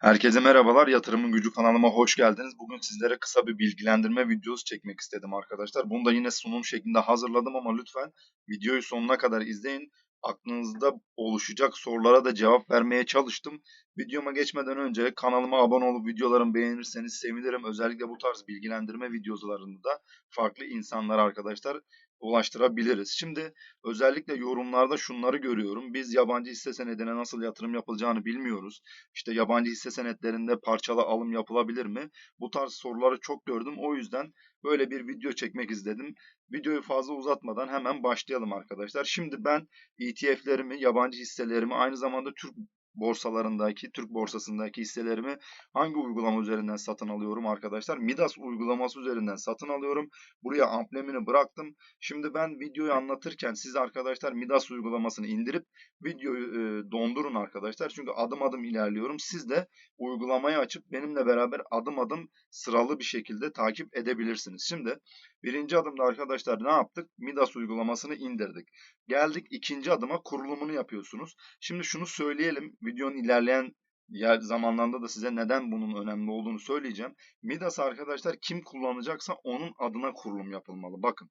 Herkese merhabalar. Yatırımın Gücü kanalıma hoş geldiniz. Bugün sizlere kısa bir bilgilendirme videosu çekmek istedim arkadaşlar. Bunu da yine sunum şeklinde hazırladım ama lütfen videoyu sonuna kadar izleyin. Aklınızda oluşacak sorulara da cevap vermeye çalıştım. Videoma geçmeden önce kanalıma abone olup videolarımı beğenirseniz sevinirim. Özellikle bu tarz bilgilendirme videolarında da farklı insanlar arkadaşlar ulaştırabiliriz. Şimdi özellikle yorumlarda şunları görüyorum. Biz yabancı hisse senedine nasıl yatırım yapılacağını bilmiyoruz. İşte yabancı hisse senetlerinde parçalı alım yapılabilir mi? Bu tarz soruları çok gördüm. O yüzden böyle bir video çekmek istedim. Videoyu fazla uzatmadan hemen başlayalım arkadaşlar. Şimdi ben ETF'lerimi, yabancı hisselerimi aynı zamanda Türk borsalarındaki, Türk borsasındaki hisselerimi hangi uygulama üzerinden satın alıyorum arkadaşlar? Midas uygulaması üzerinden satın alıyorum. Buraya amblemini bıraktım. Şimdi ben videoyu anlatırken siz arkadaşlar Midas uygulamasını indirip videoyu e, dondurun arkadaşlar. Çünkü adım adım ilerliyorum. Siz de uygulamayı açıp benimle beraber adım adım sıralı bir şekilde takip edebilirsiniz. Şimdi birinci adımda arkadaşlar ne yaptık? Midas uygulamasını indirdik. Geldik ikinci adıma kurulumunu yapıyorsunuz. Şimdi şunu söyleyelim. Videonun ilerleyen yer zamanlarında da size neden bunun önemli olduğunu söyleyeceğim. Midas arkadaşlar kim kullanacaksa onun adına kurulum yapılmalı. Bakın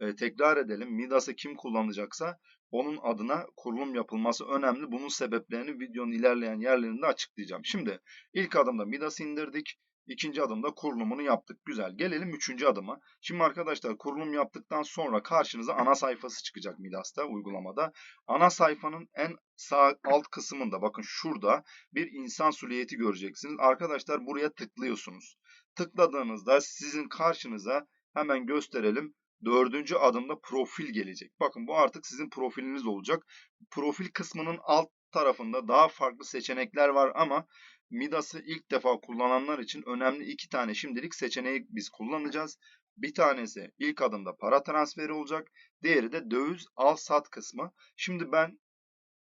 e, tekrar edelim. Midas'ı kim kullanacaksa onun adına kurulum yapılması önemli. Bunun sebeplerini videonun ilerleyen yerlerinde açıklayacağım. Şimdi ilk adımda Midas'ı indirdik. İkinci adımda kurulumunu yaptık. Güzel. Gelelim üçüncü adıma. Şimdi arkadaşlar kurulum yaptıktan sonra karşınıza ana sayfası çıkacak Midas'ta uygulamada. Ana sayfanın en sağ alt kısmında bakın şurada bir insan suliyeti göreceksiniz. Arkadaşlar buraya tıklıyorsunuz. Tıkladığınızda sizin karşınıza hemen gösterelim. Dördüncü adımda profil gelecek. Bakın bu artık sizin profiliniz olacak. Profil kısmının alt tarafında daha farklı seçenekler var ama Midas'ı ilk defa kullananlar için önemli iki tane şimdilik seçeneği biz kullanacağız. Bir tanesi ilk adımda para transferi olacak. Diğeri de döviz al sat kısmı. Şimdi ben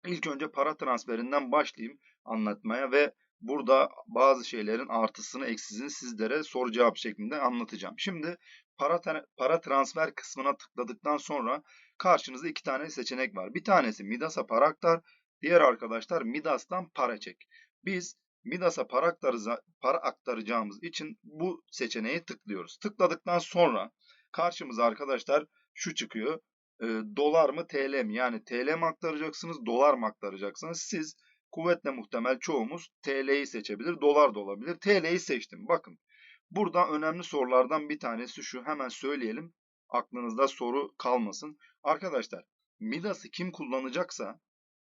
ilk önce para transferinden başlayayım anlatmaya ve burada bazı şeylerin artısını eksisini sizlere soru cevap şeklinde anlatacağım. Şimdi para, para transfer kısmına tıkladıktan sonra karşınızda iki tane seçenek var. Bir tanesi Midas'a para aktar, diğer arkadaşlar Midas'tan para çek. Biz Midas'a para, para aktaracağımız için bu seçeneği tıklıyoruz. Tıkladıktan sonra karşımıza arkadaşlar şu çıkıyor. E, dolar mı TL mi? Yani TL mi aktaracaksınız, dolar mı aktaracaksınız? Siz kuvvetle muhtemel çoğumuz TL'yi seçebilir, dolar da olabilir. TL'yi seçtim. Bakın burada önemli sorulardan bir tanesi şu. Hemen söyleyelim. Aklınızda soru kalmasın. Arkadaşlar Midas'ı kim kullanacaksa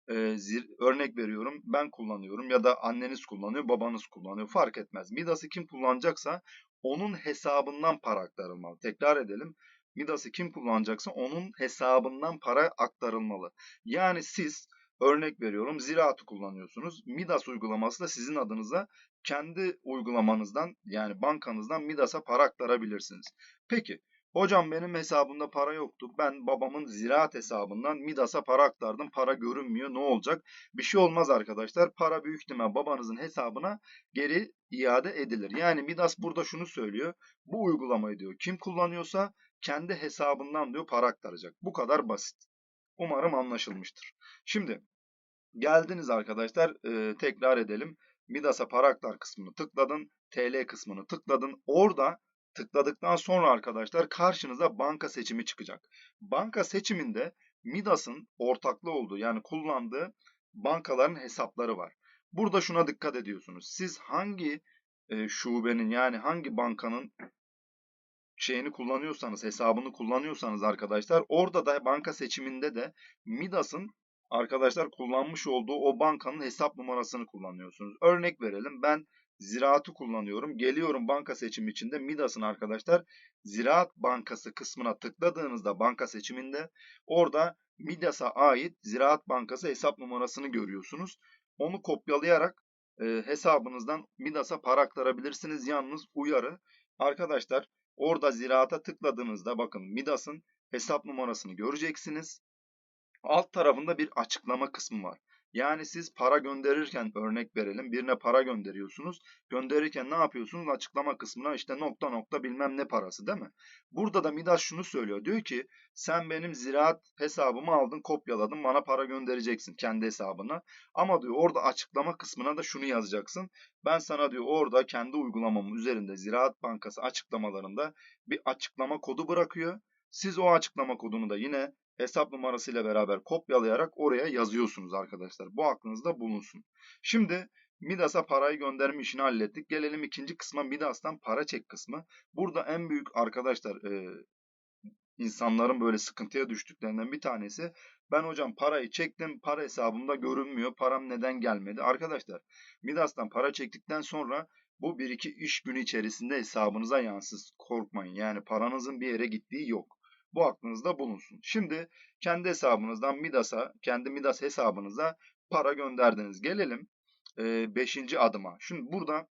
e, zir, örnek veriyorum ben kullanıyorum ya da anneniz kullanıyor babanız kullanıyor fark etmez. Midas'ı kim kullanacaksa onun hesabından para aktarılmalı. Tekrar edelim. Midas'ı kim kullanacaksa onun hesabından para aktarılmalı. Yani siz örnek veriyorum ziraatı kullanıyorsunuz. Midas uygulaması da sizin adınıza kendi uygulamanızdan yani bankanızdan Midas'a para aktarabilirsiniz. Peki Hocam benim hesabımda para yoktu. Ben babamın ziraat hesabından Midas'a para aktardım. Para görünmüyor. Ne olacak? Bir şey olmaz arkadaşlar. Para büyük ihtimal babanızın hesabına geri iade edilir. Yani Midas burada şunu söylüyor. Bu uygulamayı diyor kim kullanıyorsa kendi hesabından diyor para aktaracak. Bu kadar basit. Umarım anlaşılmıştır. Şimdi geldiniz arkadaşlar. E, tekrar edelim. Midas'a para aktar kısmını tıkladın. TL kısmını tıkladın. Orada tıkladıktan sonra arkadaşlar karşınıza banka seçimi çıkacak. Banka seçiminde Midas'ın ortaklı olduğu yani kullandığı bankaların hesapları var. Burada şuna dikkat ediyorsunuz. Siz hangi e, şubenin yani hangi bankanın şeyini kullanıyorsanız, hesabını kullanıyorsanız arkadaşlar orada da banka seçiminde de Midas'ın arkadaşlar kullanmış olduğu o bankanın hesap numarasını kullanıyorsunuz. Örnek verelim ben ziraatı kullanıyorum. Geliyorum banka seçimi içinde Midas'ın arkadaşlar Ziraat Bankası kısmına tıkladığınızda banka seçiminde orada Midas'a ait Ziraat Bankası hesap numarasını görüyorsunuz. Onu kopyalayarak e, hesabınızdan Midas'a para aktarabilirsiniz. Yalnız uyarı arkadaşlar orada ziraata tıkladığınızda bakın Midas'ın hesap numarasını göreceksiniz. Alt tarafında bir açıklama kısmı var. Yani siz para gönderirken örnek verelim birine para gönderiyorsunuz. Gönderirken ne yapıyorsunuz? Açıklama kısmına işte nokta nokta bilmem ne parası değil mi? Burada da Midas şunu söylüyor. Diyor ki sen benim ziraat hesabımı aldın kopyaladın bana para göndereceksin kendi hesabına. Ama diyor orada açıklama kısmına da şunu yazacaksın. Ben sana diyor orada kendi uygulamamın üzerinde Ziraat Bankası açıklamalarında bir açıklama kodu bırakıyor. Siz o açıklama kodunu da yine hesap numarasıyla beraber kopyalayarak oraya yazıyorsunuz arkadaşlar. Bu aklınızda bulunsun. Şimdi Midas'a parayı gönderme işini hallettik. Gelelim ikinci kısma Midas'tan para çek kısmı. Burada en büyük arkadaşlar e, insanların böyle sıkıntıya düştüklerinden bir tanesi ben hocam parayı çektim para hesabımda görünmüyor param neden gelmedi arkadaşlar Midas'tan para çektikten sonra bu bir iki iş günü içerisinde hesabınıza yansız korkmayın yani paranızın bir yere gittiği yok bu aklınızda bulunsun şimdi kendi hesabınızdan Midas'a kendi Midas hesabınıza para gönderdiniz gelelim 5. E, adıma şimdi burada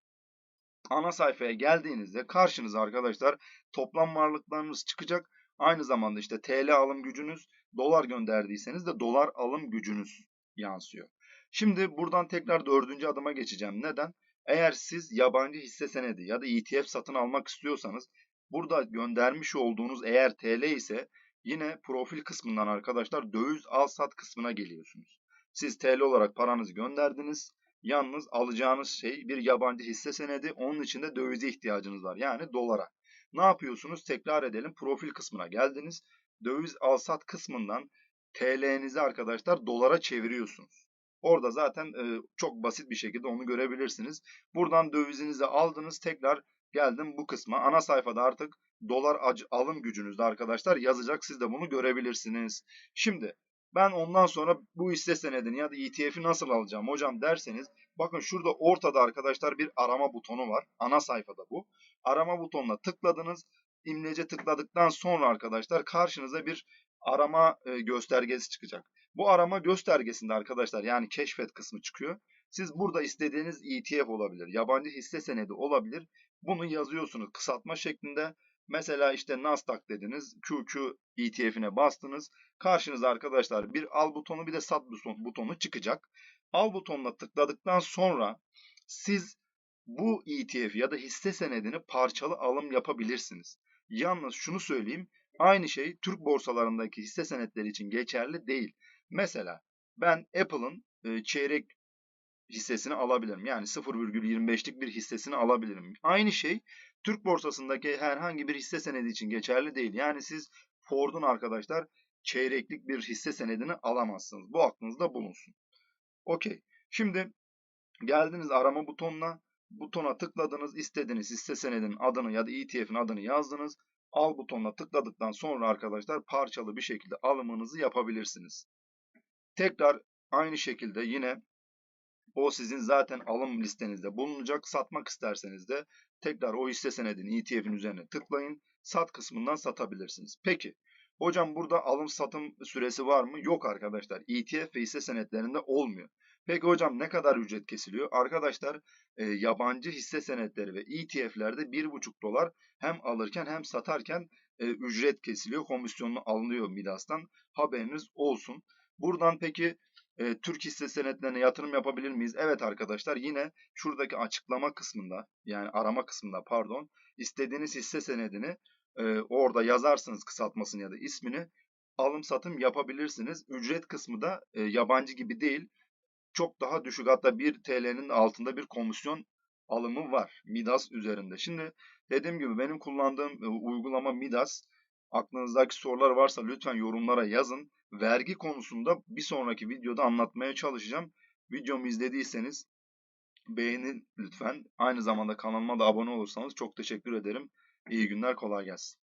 ana sayfaya geldiğinizde karşınıza arkadaşlar toplam varlıklarınız çıkacak Aynı zamanda işte TL alım gücünüz, dolar gönderdiyseniz de dolar alım gücünüz yansıyor. Şimdi buradan tekrar dördüncü adıma geçeceğim. Neden? Eğer siz yabancı hisse senedi ya da ETF satın almak istiyorsanız burada göndermiş olduğunuz eğer TL ise yine profil kısmından arkadaşlar döviz al sat kısmına geliyorsunuz. Siz TL olarak paranızı gönderdiniz. Yalnız alacağınız şey bir yabancı hisse senedi. Onun için de dövize ihtiyacınız var. Yani dolara. Ne yapıyorsunuz? Tekrar edelim. Profil kısmına geldiniz. Döviz alsat kısmından TL'nizi arkadaşlar dolara çeviriyorsunuz. Orada zaten e, çok basit bir şekilde onu görebilirsiniz. Buradan dövizinizi aldınız. Tekrar geldim bu kısma. Ana sayfada artık dolar alım gücünüzde arkadaşlar yazacak. Siz de bunu görebilirsiniz. Şimdi ben ondan sonra bu hisse senedini ya da ETF'i nasıl alacağım hocam derseniz bakın şurada ortada arkadaşlar bir arama butonu var. Ana sayfada bu. Arama butonuna tıkladınız. İmlece tıkladıktan sonra arkadaşlar karşınıza bir arama e, göstergesi çıkacak. Bu arama göstergesinde arkadaşlar yani keşfet kısmı çıkıyor. Siz burada istediğiniz ETF olabilir, yabancı hisse senedi olabilir. Bunu yazıyorsunuz kısaltma şeklinde. Mesela işte Nasdaq dediniz. QQ ETF'ine bastınız. Karşınıza arkadaşlar bir al butonu bir de sat butonu çıkacak. Al butonuna tıkladıktan sonra siz bu ETF ya da hisse senedini parçalı alım yapabilirsiniz. Yalnız şunu söyleyeyim. Aynı şey Türk borsalarındaki hisse senetleri için geçerli değil. Mesela ben Apple'ın çeyrek hissesini alabilirim. Yani 0,25'lik bir hissesini alabilirim. Aynı şey Türk borsasındaki herhangi bir hisse senedi için geçerli değil. Yani siz Ford'un arkadaşlar çeyreklik bir hisse senedini alamazsınız. Bu aklınızda bulunsun. Okey. Şimdi geldiniz arama butonuna. Butona tıkladınız. istediğiniz hisse senedinin adını ya da ETF'in adını yazdınız. Al butonuna tıkladıktan sonra arkadaşlar parçalı bir şekilde alımınızı yapabilirsiniz. Tekrar aynı şekilde yine o sizin zaten alım listenizde bulunacak. Satmak isterseniz de tekrar o hisse senedini ETF'in üzerine tıklayın. Sat kısmından satabilirsiniz. Peki hocam burada alım satım süresi var mı? Yok arkadaşlar. ETF ve hisse senetlerinde olmuyor. Peki hocam ne kadar ücret kesiliyor? Arkadaşlar e, yabancı hisse senetleri ve ETF'lerde 1,5 dolar hem alırken hem satarken e, ücret kesiliyor. Komisyonlu alınıyor Midas'tan. Haberiniz olsun. Buradan peki e, Türk hisse senetlerine yatırım yapabilir miyiz? Evet arkadaşlar yine şuradaki açıklama kısmında yani arama kısmında pardon istediğiniz hisse senedini e, orada yazarsınız kısaltmasını ya da ismini alım satım yapabilirsiniz. Ücret kısmı da e, yabancı gibi değil. Çok daha düşük hatta 1 TL'nin altında bir komisyon alımı var Midas üzerinde. Şimdi dediğim gibi benim kullandığım e, uygulama Midas. Aklınızdaki sorular varsa lütfen yorumlara yazın vergi konusunda bir sonraki videoda anlatmaya çalışacağım. Videomu izlediyseniz beğenin lütfen. Aynı zamanda kanalıma da abone olursanız çok teşekkür ederim. İyi günler, kolay gelsin.